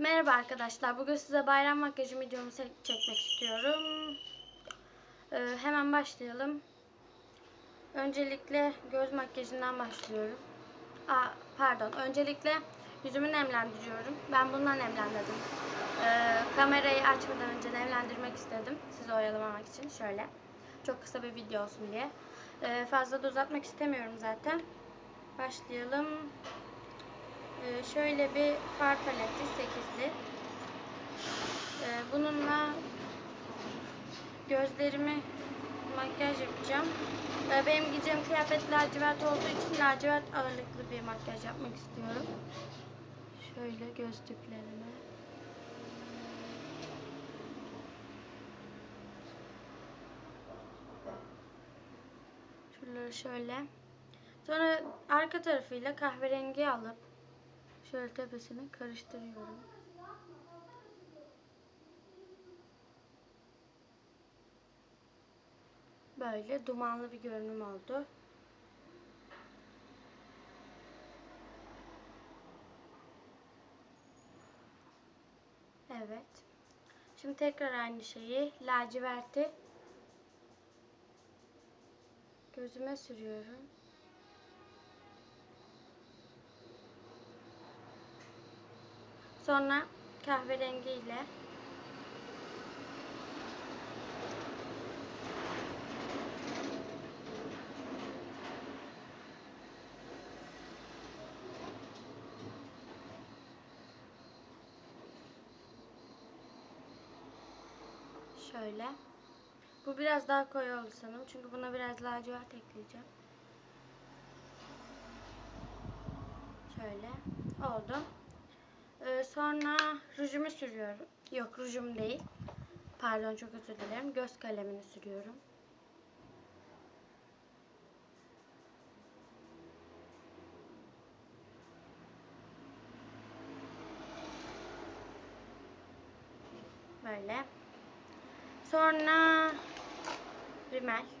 Merhaba arkadaşlar. Bugün size bayram makyajı videomu çekmek istiyorum. Ee, hemen başlayalım. Öncelikle göz makyajından başlıyorum. Aa, pardon. Öncelikle yüzümü nemlendiriyorum. Ben bundan nemlendirdim. Ee, kamerayı açmadan önce nemlendirmek istedim. Sizi oyalamamak için. Şöyle. Çok kısa bir video olsun diye. Ee, fazla da uzatmak istemiyorum zaten. Başlayalım. Ee, şöyle bir far paleti 8'li. Ee, bununla gözlerimi makyaj yapacağım. Ee, benim giyeceğim kıyafet lacivert olduğu için lacivert ağırlıklı bir makyaj yapmak istiyorum. Şöyle göz diplerime. Şuraları şöyle. Sonra arka tarafıyla kahverengi alıp şöyle tepesini karıştırıyorum. Böyle dumanlı bir görünüm oldu. Evet. Şimdi tekrar aynı şeyi laciverti gözüme sürüyorum. Sonra kahverengi ile şöyle. Bu biraz daha koyu oldu sanırım. Çünkü buna biraz lacivert ekleyeceğim. Şöyle oldu. Ee, sonra rujumu sürüyorum. Yok rujum değil. Pardon çok özür dilerim. Göz kalemini sürüyorum. Böyle. Sonra rimel.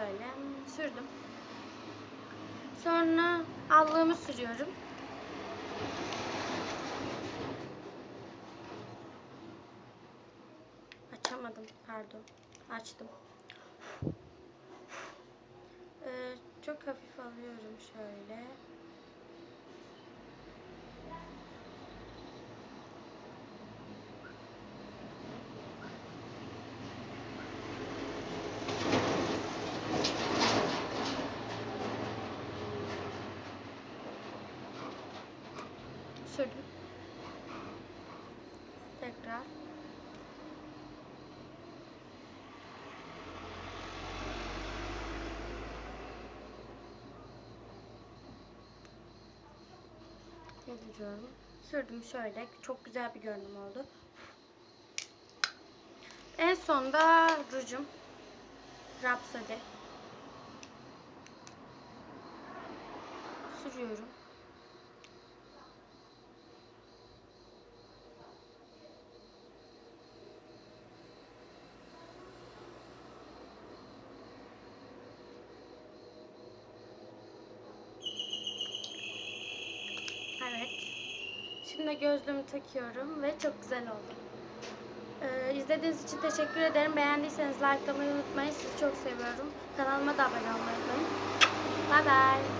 Böyle sürdüm. Sonra allığımı sürüyorum. Açamadım pardon. Açtım. Ee, çok hafif alıyorum şöyle. Sürdüm. Tekrar. Yediriyorum. Sürdüm şöyle. Çok güzel bir görünüm oldu. En sonda rujum. Rhapsody. Sürüyorum. Evet. Şimdi gözlüğümü takıyorum ve çok güzel oldu. Ee, izlediğiniz için teşekkür ederim. Beğendiyseniz likelamayı unutmayın. Sizi çok seviyorum. Kanalıma da abone olmayı unutmayın. Bye bye.